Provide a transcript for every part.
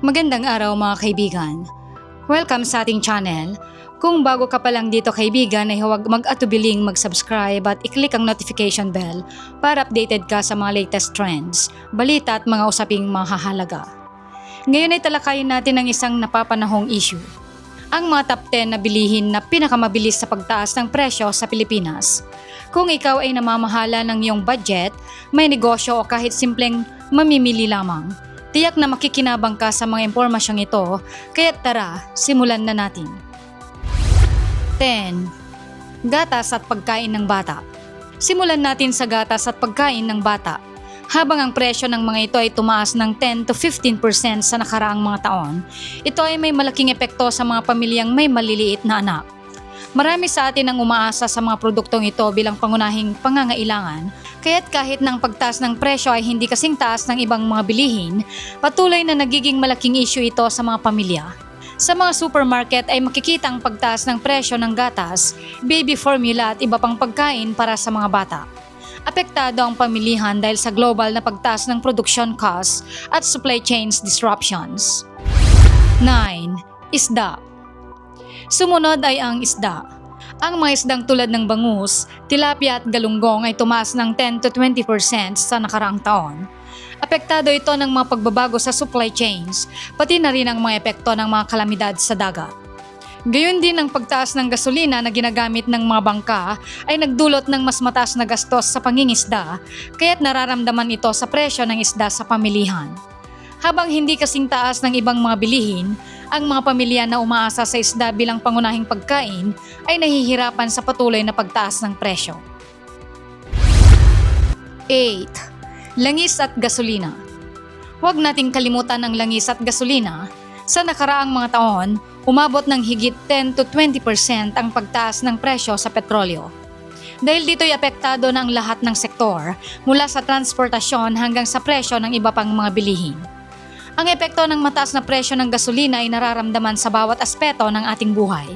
Magandang araw mga kaibigan. Welcome sa ating channel. Kung bago ka pa lang dito kaibigan ay huwag mag-atubiling mag-subscribe at i-click ang notification bell para updated ka sa mga latest trends, balita at mga usaping mahahalaga. Ngayon ay talakayin natin ang isang napapanahong issue. Ang mga top 10 na bilihin na pinakamabilis sa pagtaas ng presyo sa Pilipinas. Kung ikaw ay namamahala ng iyong budget, may negosyo o kahit simpleng mamimili lamang, tiyak na makikinabang ka sa mga impormasyong ito, kaya tara, simulan na natin. 10. Gatas at pagkain ng bata. Simulan natin sa gatas at pagkain ng bata. Habang ang presyo ng mga ito ay tumaas ng 10 to 15% sa nakaraang mga taon, ito ay may malaking epekto sa mga pamilyang may maliliit na anak. Marami sa atin ang umaasa sa mga produktong ito bilang pangunahing pangangailangan, kaya't kahit ang pagtaas ng presyo ay hindi kasing taas ng ibang mga bilihin, patuloy na nagiging malaking issue ito sa mga pamilya. Sa mga supermarket ay makikita ang pagtaas ng presyo ng gatas, baby formula at iba pang pagkain para sa mga bata. Apektado ang pamilihan dahil sa global na pagtaas ng production costs at supply chains disruptions. 9. Isda Sumunod ay ang isda. Ang mga isdang tulad ng bangus, tilapia at galunggong ay tumaas ng 10 to 20% sa nakaraang taon. Apektado ito ng mga pagbabago sa supply chains, pati na rin ang mga epekto ng mga kalamidad sa dagat. Gayon din ang pagtaas ng gasolina na ginagamit ng mga bangka ay nagdulot ng mas mataas na gastos sa pangingisda, kaya't nararamdaman ito sa presyo ng isda sa pamilihan. Habang hindi kasing taas ng ibang mga bilihin, ang mga pamilya na umaasa sa isda bilang pangunahing pagkain ay nahihirapan sa patuloy na pagtaas ng presyo. 8. Langis at gasolina. Huwag nating kalimutan ang langis at gasolina. Sa nakaraang mga taon, umabot ng higit 10 to 20% ang pagtaas ng presyo sa petrolyo. Dahil dito'y apektado ng lahat ng sektor, mula sa transportasyon hanggang sa presyo ng iba pang mga bilihin. Ang epekto ng mataas na presyo ng gasolina ay nararamdaman sa bawat aspeto ng ating buhay.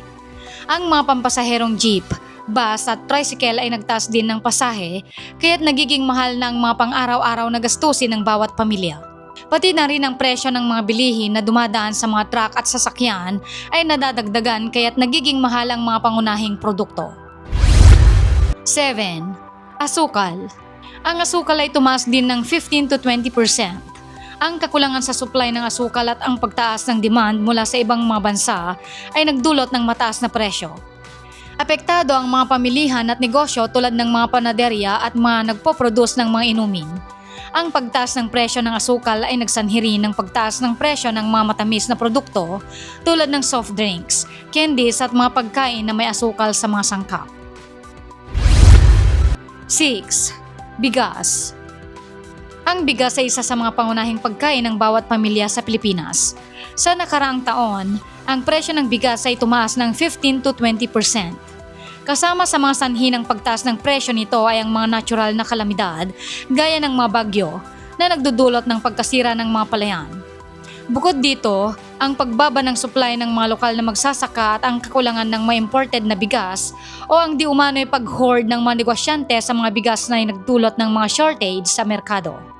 Ang mga pampasaherong jeep, bus at tricycle ay nagtaas din ng pasahe, kaya't nagiging mahal na mga pang-araw-araw na gastusin ng bawat pamilya. Pati na rin ang presyo ng mga bilihin na dumadaan sa mga truck at sasakyan ay nadadagdagan kaya't nagiging mahal ang mga pangunahing produkto. 7. Asukal. Ang asukal ay tumaas din ng 15 to 20% ang kakulangan sa supply ng asukal at ang pagtaas ng demand mula sa ibang mga bansa ay nagdulot ng mataas na presyo. Apektado ang mga pamilihan at negosyo tulad ng mga panaderya at mga nagpo-produce ng mga inumin. Ang pagtaas ng presyo ng asukal ay nagsanhi rin ng pagtaas ng presyo ng mga matamis na produkto tulad ng soft drinks, candies at mga pagkain na may asukal sa mga sangkap. 6. Bigas ang bigas ay isa sa mga pangunahing pagkain ng bawat pamilya sa Pilipinas. Sa nakaraang taon, ang presyo ng bigas ay tumaas ng 15 to 20%. Kasama sa mga sanhi ng pagtaas ng presyo nito ay ang mga natural na kalamidad gaya ng mga bagyo na nagdudulot ng pagkasira ng mga palayan. Bukod dito, ang pagbaba ng supply ng mga lokal na magsasaka at ang kakulangan ng mga imported na bigas o ang di umano'y pag-hoard ng mga negosyante sa mga bigas na nagdulot ng mga shortage sa merkado.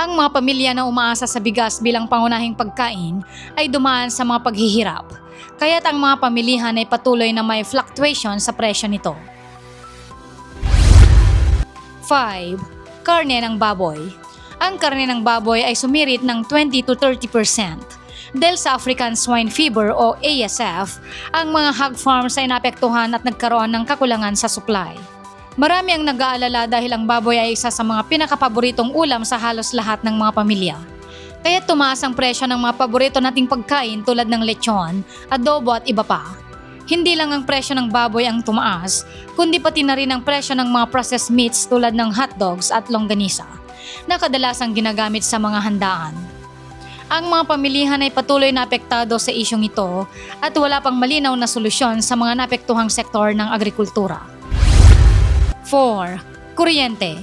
Ang mga pamilya na umaasa sa bigas bilang pangunahing pagkain ay dumaan sa mga paghihirap, kaya't ang mga pamilihan ay patuloy na may fluctuation sa presyo nito. 5. Karne ng baboy ang karne ng baboy ay sumirit ng 20 to 30%. Dahil sa African Swine Fever o ASF, ang mga hog farms ay naapektuhan at nagkaroon ng kakulangan sa supply. Marami ang nag-aalala dahil ang baboy ay isa sa mga pinakapaboritong ulam sa halos lahat ng mga pamilya. Kaya tumaas ang presyo ng mga paborito nating pagkain tulad ng lechon, adobo at iba pa. Hindi lang ang presyo ng baboy ang tumaas, kundi pati na rin ang presyo ng mga processed meats tulad ng hotdogs at longganisa na kadalasang ginagamit sa mga handaan. Ang mga pamilihan ay patuloy na apektado sa isyong ito at wala pang malinaw na solusyon sa mga naapektuhang sektor ng agrikultura. 4. Kuryente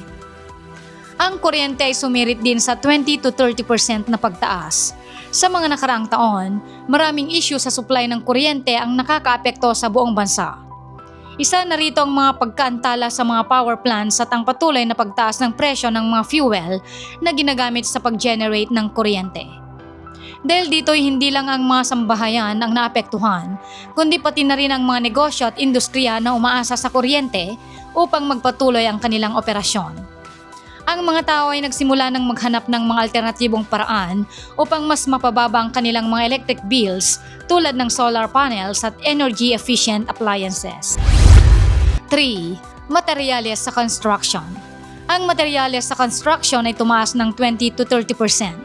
Ang kuryente ay sumirit din sa 20 to 30% na pagtaas. Sa mga nakaraang taon, maraming issue sa supply ng kuryente ang nakakaapekto sa buong bansa. Isa na rito ang mga pagkaantala sa mga power plants at ang patuloy na pagtaas ng presyo ng mga fuel na ginagamit sa pag-generate ng kuryente. Dahil dito'y hindi lang ang mga sambahayan ang naapektuhan, kundi pati na rin ang mga negosyo at industriya na umaasa sa kuryente upang magpatuloy ang kanilang operasyon. Ang mga tao ay nagsimula ng maghanap ng mga alternatibong paraan upang mas mapababa ang kanilang mga electric bills tulad ng solar panels at energy efficient appliances. 3. Materyales sa construction. Ang materyales sa construction ay tumaas ng 20 to 30%.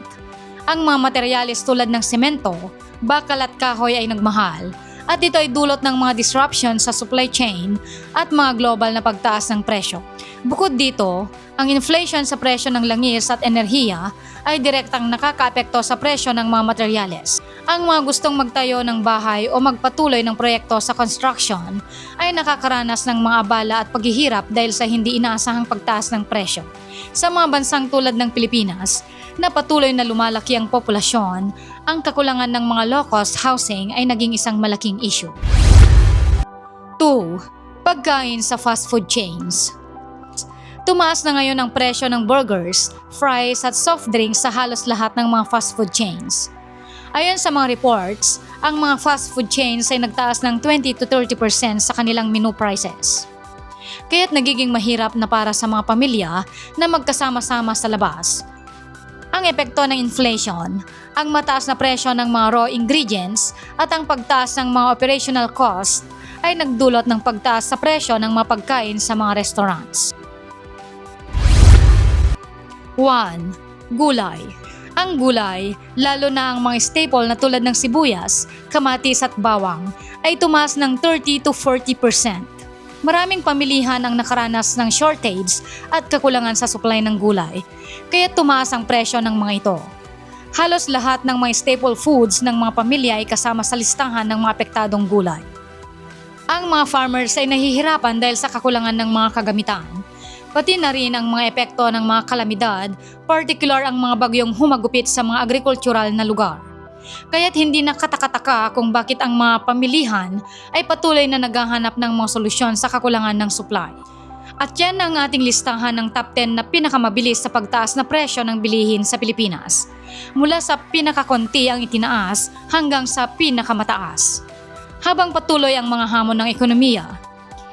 Ang mga materyales tulad ng semento, bakal at kahoy ay nagmahal at ito ay dulot ng mga disruption sa supply chain at mga global na pagtaas ng presyo. Bukod dito, ang inflation sa presyo ng langis at enerhiya ay direktang nakakaapekto sa presyo ng mga materyales. Ang mga gustong magtayo ng bahay o magpatuloy ng proyekto sa construction ay nakakaranas ng mga abala at paghihirap dahil sa hindi inaasahang pagtaas ng presyo. Sa mga bansang tulad ng Pilipinas, na patuloy na lumalaki ang populasyon, ang kakulangan ng mga low-cost housing ay naging isang malaking issue. 2. Pagkain sa fast food chains. Tumaas na ngayon ang presyo ng burgers, fries at soft drinks sa halos lahat ng mga fast food chains. Ayon sa mga reports, ang mga fast food chains ay nagtaas ng 20 to 30% sa kanilang menu prices. Kaya't nagiging mahirap na para sa mga pamilya na magkasama-sama sa labas. Ang epekto ng inflation, ang mataas na presyo ng mga raw ingredients at ang pagtaas ng mga operational cost ay nagdulot ng pagtaas sa presyo ng mga pagkain sa mga restaurants. 1. Gulay. Ang gulay, lalo na ang mga staple na tulad ng sibuyas, kamatis at bawang, ay tumaas ng 30 to 40%. Maraming pamilihan ang nakaranas ng shortage at kakulangan sa supply ng gulay, kaya tumaas ang presyo ng mga ito. Halos lahat ng mga staple foods ng mga pamilya ay kasama sa listahan ng mga apektadong gulay. Ang mga farmers ay nahihirapan dahil sa kakulangan ng mga kagamitan, pati na rin ang mga epekto ng mga kalamidad, particular ang mga bagyong humagupit sa mga agricultural na lugar. Kaya't hindi nakatakataka kung bakit ang mga pamilihan ay patuloy na naghahanap ng mga solusyon sa kakulangan ng supply. At yan ang ating listahan ng top 10 na pinakamabilis sa pagtaas na presyo ng bilihin sa Pilipinas. Mula sa pinakakonti ang itinaas hanggang sa pinakamataas. Habang patuloy ang mga hamon ng ekonomiya,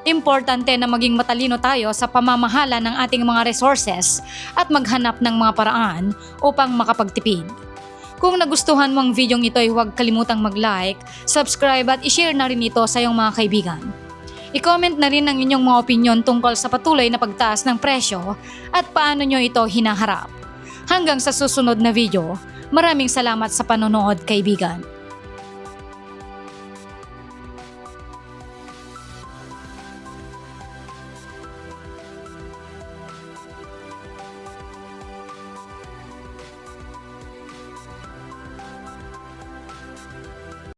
Importante na maging matalino tayo sa pamamahala ng ating mga resources at maghanap ng mga paraan upang makapagtipid. Kung nagustuhan mo ang videong ito ay huwag kalimutang mag-like, subscribe at i-share na rin ito sa iyong mga kaibigan. I-comment na rin ang inyong mga opinion tungkol sa patuloy na pagtaas ng presyo at paano nyo ito hinaharap. Hanggang sa susunod na video, maraming salamat sa panonood kaibigan.